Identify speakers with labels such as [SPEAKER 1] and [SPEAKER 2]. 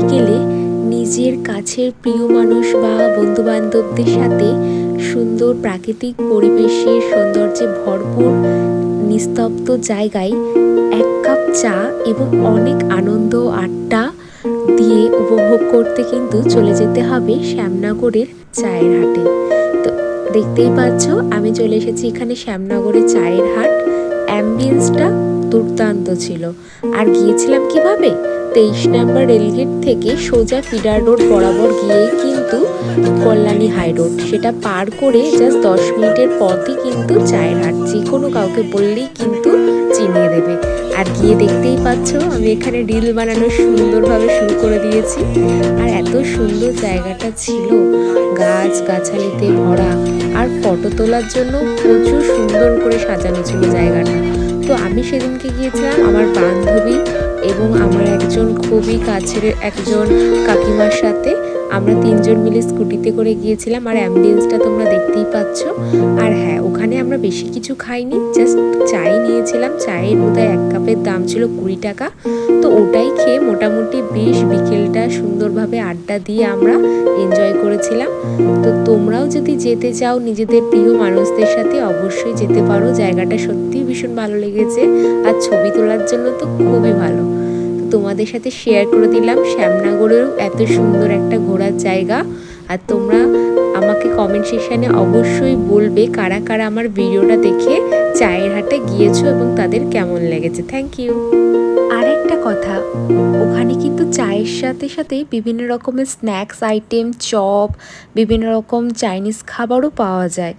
[SPEAKER 1] বিকেলে নিজের কাছের প্রিয় মানুষ বা বন্ধু বান্ধবদের সাথে সুন্দর প্রাকৃতিক পরিবেশের সৌন্দর্যে ভরপুর, নিস্তব্ধ জায়গায় এক কাপ চা এবং অনেক আনন্দ আড্ডা দিয়ে উপভোগ করতে কিন্তু চলে যেতে হবে শ্যামনগরের চায়ের হাটে। তো দেখতেই পাচ্ছ, আমি চলে এসেছি এখানে শ্যামনগরের চায়ের হাট। অ্যাম্বিয়েন্সটা দুর্দান্ত ছিল। আর গিয়েছিলাম কীভাবে? তেইশ নাম্বার রেলগেট থেকে সোজা ফিডার রোড বরাবর গিয়েই কিন্তু কল্যাণী হাই রোড। সেটা পার করে জাস্ট দশ মিনিটের পথই কিন্তু চায়ের হাট। যে কোনো কাউকে বললেই কিন্তু চিনিয়ে দেবে। আর গিয়ে দেখতেই পাচ্ছ, আমি এখানে রিল বানানো সুন্দরভাবে শুরু করে দিয়েছি। আর এত সুন্দর জায়গাটা ছিল, গাছ গাছালিতে ভরা। আর ফটো তোলার জন্য প্রচুর সুন্দর করে সাজানো ছিল জায়গাটা। তো আমি সেদিনকে গিয়েছিলাম, আমার বান্ধবী এবং আমার একজন খুবই কাছের একজন কাকিমার সাথে আমরা তিনজন মিলে স্কুটিতে করে গিয়েছিলাম। আর অ্যাম্বুলেন্সটা তোমরা দেখতেই পাচ্ছ। আর হ্যাঁ ওখানে আমরা বেশি কিছু খাইনি জাস্ট চাই নিয়েছিলাম। চায়ের বোধহয় এক কাপের দাম ছিল কুড়ি টাকা। তো ওটাই খেয়ে মোটামুটি বেশ বিকেলটা দিয়ে আমরা এনজয় করেছিলাম। তো তোমরাও যদি যেতে চাও নিজেদের প্রিয় মানুষদের সাথে, অবশ্যই যেতে পারো। জায়গাটা সত্যিই ভীষণ ভালো লেগেছে আর ছবি তোলার জন্য তো খুবই ভালো। তোমাদের সাথে শেয়ার করে দিলাম শ্যামনগরেও এত সুন্দর একটা ঘোরার জায়গা। আর তোমরা আমাকে কমেন্ট সেকশানে অবশ্যই বলবে কারা কারা আমার ভিডিওটা দেখে চায়ের হাটে গিয়েছো এবং তাদের কেমন লেগেছে। থ্যাংক ইউ আরেকটা কথা চায়ের সাথে সাথে বিভিন্ন রকমের স্ন্যাক্স আইটেম চপ বিভিন্ন রকম চাইনিজ খাবারও পাওয়া যায়।